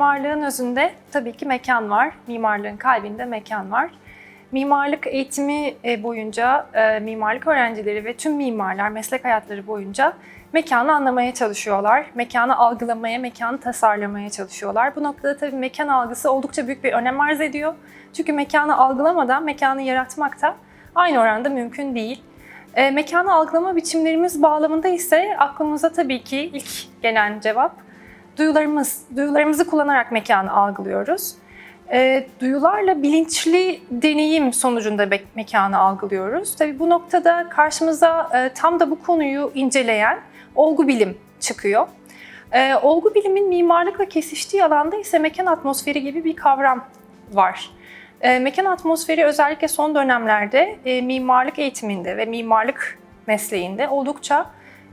mimarlığın özünde tabii ki mekan var. Mimarlığın kalbinde mekan var. Mimarlık eğitimi e, boyunca e, mimarlık öğrencileri ve tüm mimarlar meslek hayatları boyunca mekanı anlamaya çalışıyorlar. Mekanı algılamaya, mekanı tasarlamaya çalışıyorlar. Bu noktada tabii mekan algısı oldukça büyük bir önem arz ediyor. Çünkü mekanı algılamadan mekanı yaratmak da aynı oranda mümkün değil. E, mekanı algılama biçimlerimiz bağlamında ise aklımıza tabii ki ilk gelen cevap duyularımız. Duyularımızı kullanarak mekanı algılıyoruz. E, duyularla bilinçli deneyim sonucunda me- mekanı algılıyoruz. Tabii bu noktada karşımıza e, tam da bu konuyu inceleyen olgu bilim çıkıyor. E, olgu bilimin mimarlıkla kesiştiği alanda ise mekan atmosferi gibi bir kavram var. E, mekan atmosferi özellikle son dönemlerde e, mimarlık eğitiminde ve mimarlık mesleğinde oldukça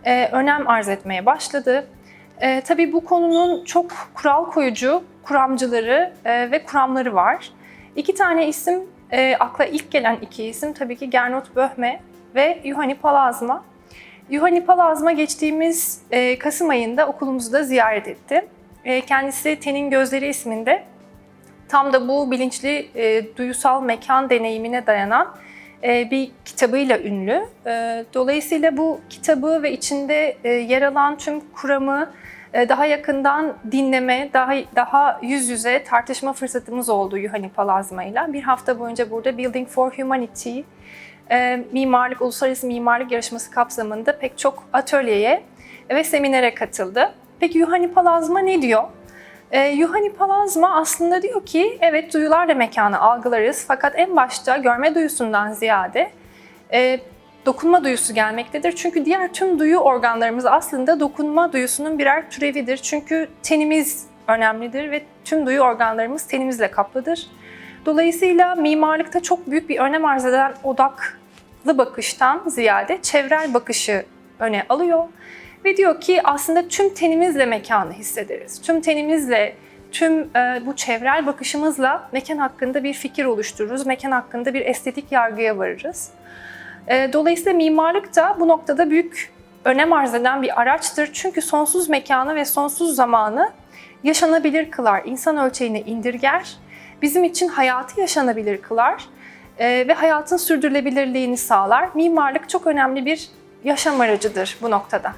e, önem arz etmeye başladı. E, tabii bu konunun çok kural koyucu kuramcıları e, ve kuramları var. İki tane isim, e, akla ilk gelen iki isim tabii ki Gernot Böhme ve Juhani Palazma. Juhani Palazma geçtiğimiz e, Kasım ayında okulumuzu da ziyaret etti. E, kendisi Tenin Gözleri isminde tam da bu bilinçli e, duyusal mekan deneyimine dayanan bir kitabıyla ünlü. E, dolayısıyla bu kitabı ve içinde e, yer alan tüm kuramı e, daha yakından dinleme, daha daha yüz yüze tartışma fırsatımız oldu Yuhani Palazma'yla. Bir hafta boyunca burada Building for Humanity, e, mimarlık, uluslararası mimarlık yarışması kapsamında pek çok atölyeye ve seminere katıldı. Peki Yuhani Palazma ne diyor? E, Yuhani Palazma aslında diyor ki evet duyularla mekanı algılarız fakat en başta görme duyusundan ziyade e, dokunma duyusu gelmektedir. Çünkü diğer tüm duyu organlarımız aslında dokunma duyusunun birer türevidir. Çünkü tenimiz önemlidir ve tüm duyu organlarımız tenimizle kaplıdır. Dolayısıyla mimarlıkta çok büyük bir önem arz eden odaklı bakıştan ziyade çevrel bakışı öne alıyor. Ve diyor ki aslında tüm tenimizle mekanı hissederiz. Tüm tenimizle, tüm e, bu çevrel bakışımızla mekan hakkında bir fikir oluştururuz. Mekan hakkında bir estetik yargıya varırız. E, dolayısıyla mimarlık da bu noktada büyük önem arz eden bir araçtır. Çünkü sonsuz mekanı ve sonsuz zamanı yaşanabilir kılar, insan ölçeğine indirger, bizim için hayatı yaşanabilir kılar e, ve hayatın sürdürülebilirliğini sağlar. Mimarlık çok önemli bir yaşam aracıdır bu noktada.